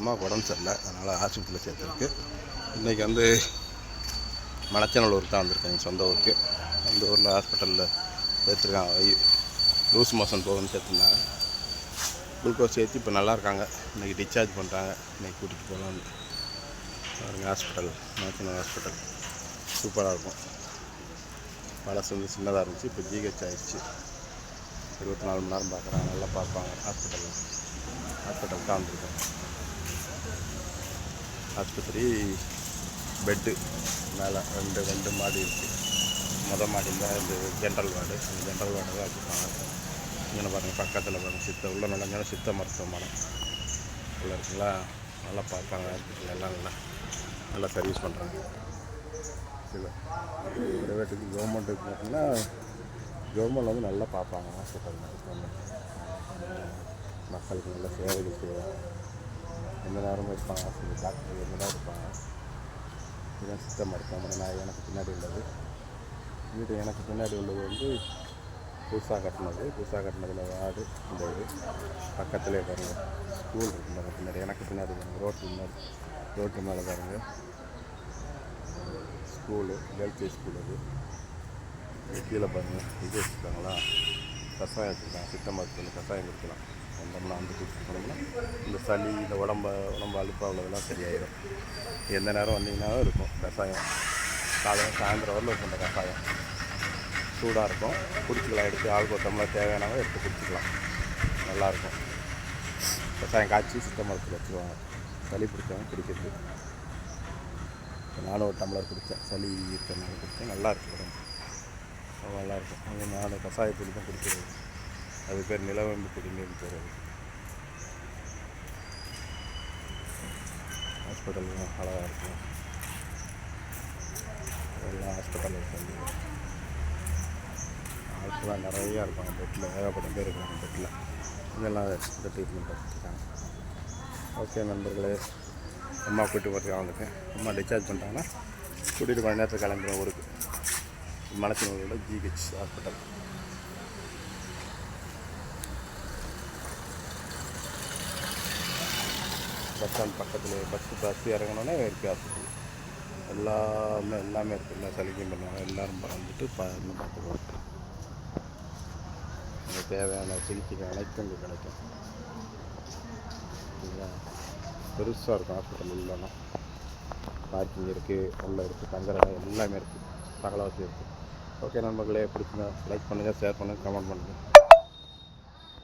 அம்மாவுக்கு உடம்பு சரியில்லை. அதனால் ஆஸ்பத்திரியில் சேர்த்துருக்கு. இன்றைக்கி வந்து மணச்சநல்லூர் தான் வந்திருக்கேன். சொந்த ஊருக்கு. அந்த ஊரில் ஹாஸ்பிட்டலில் சேர்த்துருக்காங்க. லூஸ் மோஷன் போகுதுன்னு சேர்த்துருந்தாங்க. குளுக்கோஸ் சேர்த்து இப்போ நல்லா இருக்காங்க. இன்றைக்கி டிஸ்சார்ஜ் பண்ணுறாங்க இன்றைக்கி கூட்டிகிட்டு போகலான்னு பாருங்க ஹாஸ்பிட்டல். மணச்சநல்லூர் ஹாஸ்பிட்டல். சூப்பராக இருக்கும். பழசு வந்து சின்னதாக இருந்துச்சு. இப்போ ஜிஹெச் ஆயிடுச்சு. இருபத்தி நாலு மணி நேரம் பார்க்குறாங்க. நல்லா பார்ப்பாங்க. ஹாஸ்பிட்டலில். ஹாஸ்பிட்டல் தான் வந்திருக்கேன் ஆஸ்பத்திரி பெட்டு மேலே ரெண்டு ரெண்டு மாடி இருக்குது மொதல் மாடியில் இந்த ஜென்ரல் வார்டு அந்த ஜென்ரல் வார்டு தான் வச்சுருப்பாங்க. இங்கே பாருங்கள் பக்கத்தில் பாருங்கள் சித்த உள்ள நுழைஞ்சாலும் சித்த மருத்துவமனை. உள்ள இருக்குங்களா நல்லா பார்ப்பாங்க. ஹாஸ்பிட்டல் எல்லாம் நல்லா நல்லா சர்வீஸ் பண்ணுறாங்க இல்லை ப்ரைவேட்டுக்கு கவர்மெண்ட்டுக்கு பார்த்தீங்கன்னா கவர்மெண்ட் வந்து நல்லா பார்ப்பாங்க. ஹாஸ்பிட்டல் மக்களுக்கு நல்ல சேவைகள் செய்வாங்க. எந்த நேரமும் இருப்பாங்க. ஹாஸ்பிட்டல் டாக்டர் எந்த நேரம் இருப்பாங்க. இதுதான் சித்த மருத்துவமனை நான் எனக்கு பின்னாடி உள்ளது. வீடு எனக்கு பின்னாடி உள்ளது வந்து புதுசாக கட்டினது. புதுசாக கட்டினதில் வார்டு இந்த இது. பக்கத்துலேயே பாருங்கள் ஸ்கூல் இருக்கு பாருங்க பின்னாடி. எனக்கு பின்னாடி பாருங்கள் ரோட்டு முன்னாடி. ரோட்டு மேலே பாருங்கள் ஸ்கூலு கேர்ள்ஸ் ஸ்கூல் அது. கீழே பாருங்கள் இது வச்சுருக்காங்களா கஷாயம் வச்சுருக்காங்க சித்த மருத்துவத்தில் கஷாயம் கொடுக்கலாம் வந்தோம்னா வந்து கொடுத்து போனோம்னா இந்த சளி இந்த உடம்ப உடம்பு அழுப்பு உள்ளதெல்லாம் சரியாயிடும் எந்த நேரம் வந்தீங்கன்னாலும் இருக்கும். கஷாயம் காலையில் சாயந்தரம் வரல இருக்கும் இந்த கஷாயம் சூடாக இருக்கும். குடிச்சிக்கலாம். எடுத்து ஆள் கொத்தமெல்லாம் தேவையானவங்க எடுத்து குடிச்சிக்கலாம். நல்லாயிருக்கும். கஷாயம் காய்ச்சி சித்த மரத்தில் வச்சுருவாங்க. சளி பிடிச்சவங்க குடிக்கிறது. நானும் ஒரு டம்ளர் குடித்தேன். சளி இருக்கிறனால குடித்தேன். நல்லா இருக்கு உடம்பு. ரொம்ப நல்லா கஷாயத்துக்கு தான் குடிக்கிறது. அது பேர் நிலவம்பு குடிநீர் பேர் அது. ஹாஸ்பிட்டல் அழகாக இருக்கும். எல்லாம் ஹாஸ்பிட்டலில் வந்து ஆட்கள்லாம் நிறையா இருப்பாங்க பெட்டில் ஏகப்பட்ட பேர் இருக்காங்க பெட்டில் இதெல்லாம் இந்த ட்ரீட்மெண்ட் பண்ணிட்டுருக்காங்க ஓகே நண்பர்களே. அம்மா கூப்பிட்டு போகிறதுக்கு வந்துட்டேன் அம்மா டிஸ்சார்ஜ் பண்ணிட்டாங்கன்னா கூட்டிகிட்டு கொஞ்ச நேரத்தில் கிளம்புறேன் ஊருக்கு. மணச்சனூரோட ஜிஹெச் ஹாஸ்பிட்டல் பஸ் ஸ்டாண்ட் பக்கத்தில் பஸ் பஸ் இறங்கினோன்னே இருக்குது ஹாஸ்பிட்டல் எல்லாமே எல்லாமே இருக்குது எல்லா சலுகையும் பண்ணுவாங்க எல்லோரும் வந்துட்டு பா இன்னும் பார்த்துக்குவாங்க தேவையான சிகிச்சைகள் அனைத்தும் இங்கே கிடைக்கும். சரிங்களா பெருசாக இருக்கும். ஹாஸ்பிட்டல் இல்லைன்னா. பார்க்கிங் இருக்குது உள்ளே இருக்குது தங்குற இடம் எல்லாமே இருக்குது சகல வசதி இருக்குது ஓகே நண்பர்களே பிடிச்சிருந்தா லைக் பண்ணுங்கள் ஷேர் பண்ணுங்கள் கமெண்ட் பண்ணுங்கள்